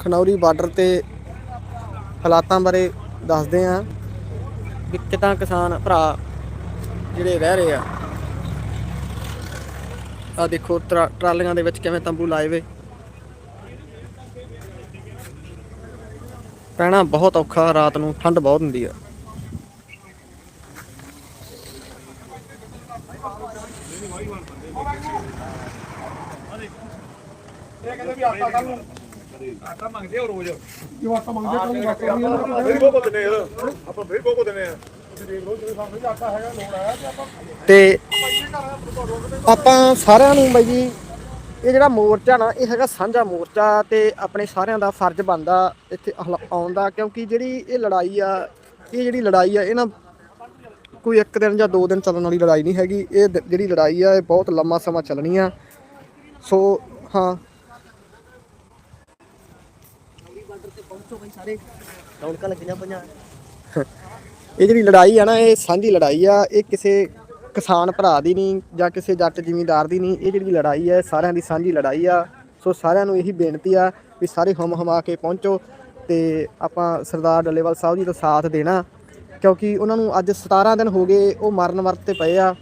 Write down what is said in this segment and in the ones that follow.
Khanauri border ਤੇ ਹਾਲਾਤਾਂ ਬਾਰੇ ਦੱਸਦੇ ਆਂ ਕਿ ਕਿਦਾਂ ਕਿਸਾਨ ਭਰਾ ਜਿਹੜੇ ਰਹਿ ਰਹੇ ਆ। ਆ ਦੇਖੋ, ਟਰਾ- ਟਰਾਲੀਆਂ ਦੇ ਵਿੱਚ ਕਿਵੇਂ ਤੰਬੂ ਲਾਏ ਵੇ। ਪੈਣਾ ਬਹੁਤ ਔਖਾ, ਰਾਤ ਨੂੰ ਠੰਡ ਬਹੁਤ ਹੁੰਦੀ ਆ। ਇਹ ਕਹਿੰਦੇ ਵੀ ਆਟਾ ਕੱਲ ਨੂੰ ਆਟਾ ਮੰਗਦੇ ਹੋ ਰੋਜ਼? ਜੋ ਆਟਾ ਮੰਗਦੇ ਕੱਲ ਨਹੀਂ ਇਹਨਾਂ ਫਿਰ ਕੋ ਦਿੰਦੇ ਯਾਰ ਆਪਾਂ ਫਿਰ ਕੋ ਦਿੰਦੇ ਆ ਤੇ ਆਪਾਂ ਆਪਾਂ ਸਾਰਿਆਂ ਨੂੰ ਬਾਈ ਜੀ ਇਹ ਜਿਹੜਾ ਮੋਰਚਾ ਨਾ ਇਹ ਹੈਗਾ ਸਾਂਝਾ ਮੋਰਚਾ ਤੇ ਆਪਣੇ ਸਾਰਿਆਂ ਦਾ ਫਰਜ਼ ਬਣਦਾ ਇੱਥੇ ਆਉਣ ਦਾ ਕਿਉਂਕਿ ਜਿਹੜੀ ਇਹ ਲੜਾਈ ਆ ਇਹ ਜਿਹੜੀ ਲੜਾਈ ਆ ਇਹ ਨਾ ਕੋਈ ਇੱਕ ਦਿਨ ਜਾਂ ਦੋ ਦਿਨ ਚੱਲਣ ਵਾਲੀ ਲੜਾਈ ਨਹੀਂ ਹੈਗੀ। ਇਹ ਜਿਹੜੀ ਲੜਾਈ ਆ ਇਹ ਬਹੁਤ ਲੰਮਾ ਸਮਾਂ ਚੱਲਣੀ ਆ। ਸੋ ਹਾਂ ਇਹ ਜਿਹੜੀ ਲੜਾਈ ਆ ਨਾ, ਇਹ ਸਾਂਝੀ ਲੜਾਈ ਆ, ਇਹ ਕਿਸੇ ਕਿਸਾਨ ਭਰਾ ਦੀ ਨਹੀਂ ਜਾਂ ਕਿਸੇ ਜੱਟ ਜ਼ਿਮੀਂਦਾਰ ਦੀ ਨਹੀਂ। ਇਹ ਜਿਹੜੀ ਲੜਾਈ ਹੈ ਸਾਰਿਆਂ ਦੀ ਸਾਂਝੀ ਲੜਾਈ ਆ। ਸੋ ਸਾਰਿਆਂ ਨੂੰ ਇਹੀ ਬੇਨਤੀ ਆ ਵੀ ਸਾਰੇ ਹਮ ਹਮਾ ਕੇ ਪਹੁੰਚੋ ਤੇ ਆਪਾਂ ਸਰਦਾਰ ਡੱਲੇਵਾਲ ਸਾਹਿਬ ਜੀ ਦਾ ਸਾਥ ਦੇਣਾ। ਕਿਉਂਕਿ ਉਹਨਾਂ ਨੂੰ ਅੱਜ 17 ਦਿਨ ਹੋ ਗਏ, ਉਹ ਮਰਨ ਵਰਤ ਤੇ ਪਏ ਆ।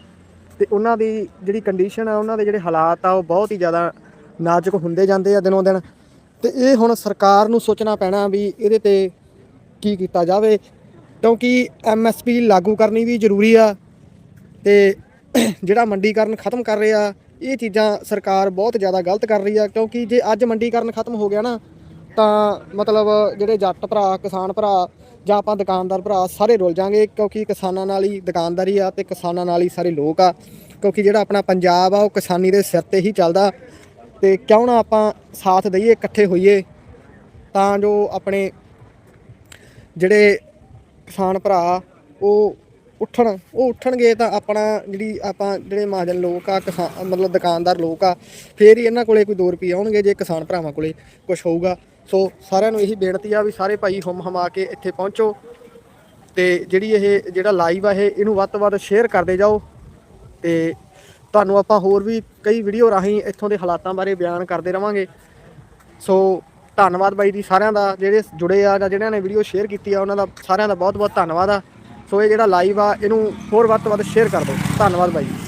ਤੇ ਉਹਨਾਂ ਦੀ ਜਿਹੜੀ ਕੰਡੀਸ਼ਨ ਆ, ਉਹਨਾਂ ਦੇ ਜਿਹੜੇ ਹਾਲਾਤ ਆ, ਉਹ ਬਹੁਤ ਹੀ ਜ਼ਿਆਦਾ ਨਾਜ਼ੁਕ ਹੁੰਦੇ ਜਾਂਦੇ ਆ ਦਿਨੋਂ ਦਿਨ। ਤੇ ਇਹ ਹੁਣ ਸਰਕਾਰ ਨੂੰ ਸੋਚਣਾ ਪੈਣਾ ਵੀ ਇਹਦੇ ਤੇ ਕੀ ਕੀਤਾ ਜਾਵੇ, ਕਿਉਂਕਿ ਐਮਐਸਪੀ ਲਾਗੂ ਕਰਨੀ ਵੀ ਜ਼ਰੂਰੀ ਆ ਤੇ ਜਿਹੜਾ ਮੰਡੀਕਰਨ ਖਤਮ ਕਰ ਰਿਹਾ, ਇਹ ਚੀਜ਼ਾਂ ਸਰਕਾਰ ਬਹੁਤ ਜ਼ਿਆਦਾ ਗਲਤ ਕਰ ਰਹੀ ਆ, ਕਿਉਂਕਿ ਜੇ ਅੱਜ ਮੰਡੀਕਰਨ ਖਤਮ ਹੋ ਗਿਆ ਨਾ, ਤਾਂ ਮਤਲਬ ਜਿਹੜੇ ਜੱਟ ਭਰਾ, ਕਿਸਾਨ ਭਰਾ ਜਾਂ ਆਪਾਂ ਦੁਕਾਨਦਾਰ ਭਰਾ ਸਾਰੇ ਰੁੱਲ ਜਾਾਂਗੇ ਕਿਉਂਕਿ ਕਿਸਾਨਾਂ ਨਾਲ ਹੀ ਦੁਕਾਨਦਾਰੀ ਆ ਤੇ ਕਿਸਾਨਾਂ ਨਾਲ ਹੀ ਸਾਰੇ ਲੋਕ ਆ, ਕਿਉਂਕਿ ਜਿਹੜਾ ਆਪਣਾ ਪੰਜਾਬ ਆ, ਉਹ ਕਿਸਾਨੀ ਦੇ ਸਿਰ ਤੇ ਹੀ ਚੱਲਦਾ। ਤੇ ਕਿਉਂ ਨਾ ਆਪਾਂ ਸਾਥ ਦਈਏ, ਇਕੱਠੇ ਹੋਈਏ? ਤਾਂ ਜੋ ਆਪਣੇ ਜਿਹੜੇ ਕਿਸਾਨ ਭਰਾ ਉਹ ਉੱਠਣ, ਉਹ ਉੱਠਣਗੇ ਤਾਂ ਆਪਣਾ ਜਿਹੜੀ ਆਪਾਂ ਜਿਹੜੇ ਮਹਾਜਨ ਲੋਕ ਆ ਕਿਸਾਨ ਮਤਲਬ ਦੁਕਾਨਦਾਰ ਲੋਕ ਆ, ਫੇਰ ਹੀ ਇਹਨਾਂ ਕੋਲੇ ਕੋਈ 2 ਰੁਪਏ ਆਉਣਗੇ ਜੇ ਕਿਸਾਨ ਭਰਾਵਾਂ ਕੋਲੇ ਕੁਝ ਹੋਊਗਾ। ਸੋ ਸਾਰਿਆਂ ਨੂੰ ਇਹੀ ਬੇਨਤੀ ਆ ਵੀ ਸਾਰੇ ਭਾਈ ਹੁਮ ਹਮਾ ਕੇ ਇੱਥੇ ਪਹੁੰਚੋ ਤੇ ਜਿਹੜੀ ਇਹ, ਜਿਹੜਾ ਲਾਈਵ ਆ ਇਹ, ਇਹਨੂੰ ਵੱਧ ਤੋਂ ਵੱਧ ਸ਼ੇਅਰ ਕਰਦੇ ਜਾਓ ਤੇ ਤੁਹਾਨੂੰ ਆਪਾਂ ਹੋਰ ਵੀ ਕਈ ਵੀਡੀਓ ਰਾਹੀਂ ਇੱਥੋਂ ਦੇ ਹਾਲਾਤਾਂ ਬਾਰੇ ਬਿਆਨ ਕਰਦੇ ਰਵਾਂਗੇ। ਸੋ ਧੰਨਵਾਦ ਬਾਈ ਜੀ ਸਾਰਿਆਂ ਦਾ, ਜਿਹੜੇ ਜੁੜੇ ਆ ਜਾਂ ਜਿਹਨਾਂ ਨੇ ਵੀਡੀਓ ਸ਼ੇਅਰ ਕੀਤੀ ਆ, ਉਹਨਾਂ ਦਾ ਸਾਰਿਆਂ ਦਾ ਬਹੁਤ ਬਹੁਤ ਧੰਨਵਾਦ ਆ। ਸੋ ਇਹ ਜਿਹੜਾ ਲਾਈਵ ਆ, ਇਹਨੂੰ ਹੋਰ ਵੱਧ ਤੋਂ ਵੱਧ ਸ਼ੇਅਰ ਕਰ ਦਿਓ। ਧੰਨਵਾਦ ਬਾਈ ਜੀ।